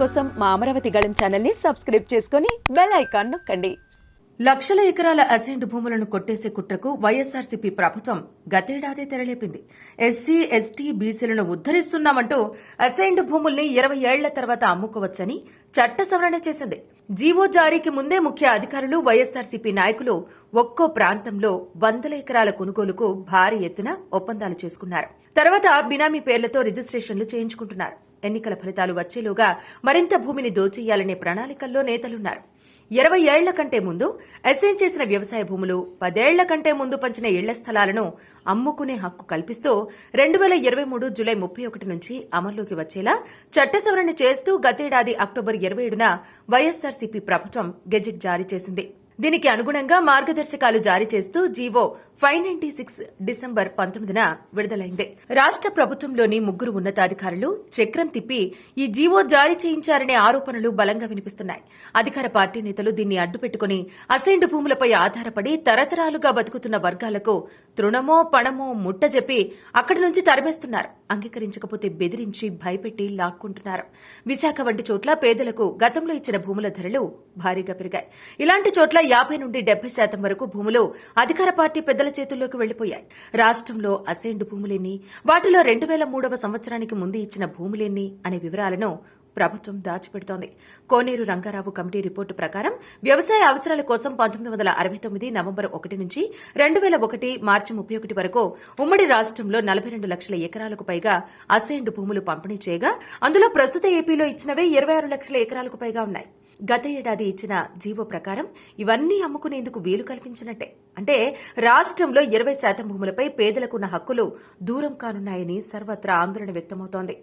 కోసం మా అమరావతి గళం ఛానల్ని సబ్స్క్రైబ్ చేసుకుని బెల్ ఐకాన్ నొక్కండి. లక్షల ఎకరాల అసెంట్ భూములను కొట్టేసే కుట్రకు వైఎస్ఆర్సీపీ ప్రభుత్వం గతేడాది తెరలేపింది. ఎస్సీ ఎస్టీ బీసీలను ఉద్దరిస్తున్నామంటూ అసెంట్ భూముల్ని ఇరవై ఏళ్ళ తర్వాత అమ్ముకోవచ్చని చట్ట సవరణ చేసింది. జీవో జారీకి ముందే ముఖ్య అధికారులు వైఎస్సార్సీపీ నాయకులు ఒక్కో ప్రాంతంలో వందల ఎకరాల కొనుగోలుకు భారీ ఎత్తున ఒప్పందాలు చేసుకున్నారు. తర్వాత బినామీ పేర్లతో రిజిస్ట్రేషన్లు చేయించుకుంటున్నారు. ఎన్నికల ఫలితాలు వచ్చేలోగా మరింత భూమిని దోచేయాలనే ప్రణాళికల్లో నేతలున్నారు. ఇరవై ఏళ్ళ కంటే ముందు అసైన్ చేసిన వ్యవసాయ భూములు పదేళ్ళ కంటే ముందు పంచిన ఇళ్ళ స్థలాలను అమ్ముకునే హక్కు కల్పిస్తూ రెండు వేల ఇరవై మూడు జులై ముప్పై ఒకటి నుంచి అమల్లోకి వచ్చేలా చట్ట సవరణ చేస్తూ గతేడాది అక్టోబర్ ఇరవై ఏడున వైఎస్సార్సీపీ ప్రభుత్వం గెజెట్ జారీ చేసింది. దీనికి అనుగుణంగా మార్గదర్శకాలు జారీ చేస్తూ GO five ninety six December పంతొమ్మిదిన విడుదలైంది. రాష్ట ప్రభుత్వంలోని ముగ్గురు ఉన్నతాధికారులు చక్రం తిప్పి ఈ జీవో జారీ చేయించారనే ఆరోపణలు బలంగా వినిపిస్తున్నాయి. అధికార పార్టీ నేతలు దీన్ని అడ్డుపెట్టుకుని అసైన్డ్ భూములపై ఆధారపడి తరతరాలుగా బతుకుతున్న వర్గాలకు తృణమో పణమో ముట్టజెప్పి అక్కడి నుంచి తరిమేస్తున్నారు. అంగీకరించకపోతే బెదిరించి భయపెట్టి లాక్కుంటున్నారు. విశాఖ వంటి చోట్ల పేదలకు గతంలో ఇచ్చిన భూముల ధరలు భారీగా పెరిగాయి. ఇలాంటి చోట్ల యాభై నుండి డెబ్బై శాతం వరకు భూములు అధికార పార్టీ పెద్దల చేతుల్లోకి వెళ్ళిపోయాయి రాష్ట్రంలో అసెండు భూములెన్ని వాటిలో రెండు వేల మూడవ సంవత్సరానికి ముందు ఇచ్చిన భూములెన్ని అనే వివరాలను ప్రభుత్వం దాచిపెడుతోంది. కోనేరు రంగారావు కమిటీ రిపోర్టు ప్రకారం వ్యవసాయ అవసరాల కోసం పంతొమ్మిది వందల అరవై తొమ్మిది నవంబర్ ఒకటి నుంచి రెండు వేల ఒకటి మార్చి ముప్పై ఒకటి వరకు ఉమ్మడి రాష్ట్రంలో నలభై రెండు లక్షల ఎకరాలకు పైగా అసైన్డ్ భూములు పంపిణీ చేయగా అందులో ప్రస్తుత ఏపీలో ఇచ్చినవే ఇరవై ఆరు లక్షల ఎకరాలకు పైగా ఉన్నాయి. గత ఏడాది ఇచ్చిన జీవో ప్రకారం ఇవన్నీ అమ్ముకునేందుకు వీలు కల్పించినట్టే. అంటే రాష్ట్రంలో ఇరవై శాతం భూములపై పేదలకున్న హక్కులు దూరం కానున్నాయని సర్వత్రా ఆందోళన వ్యక్తమవుతోంది.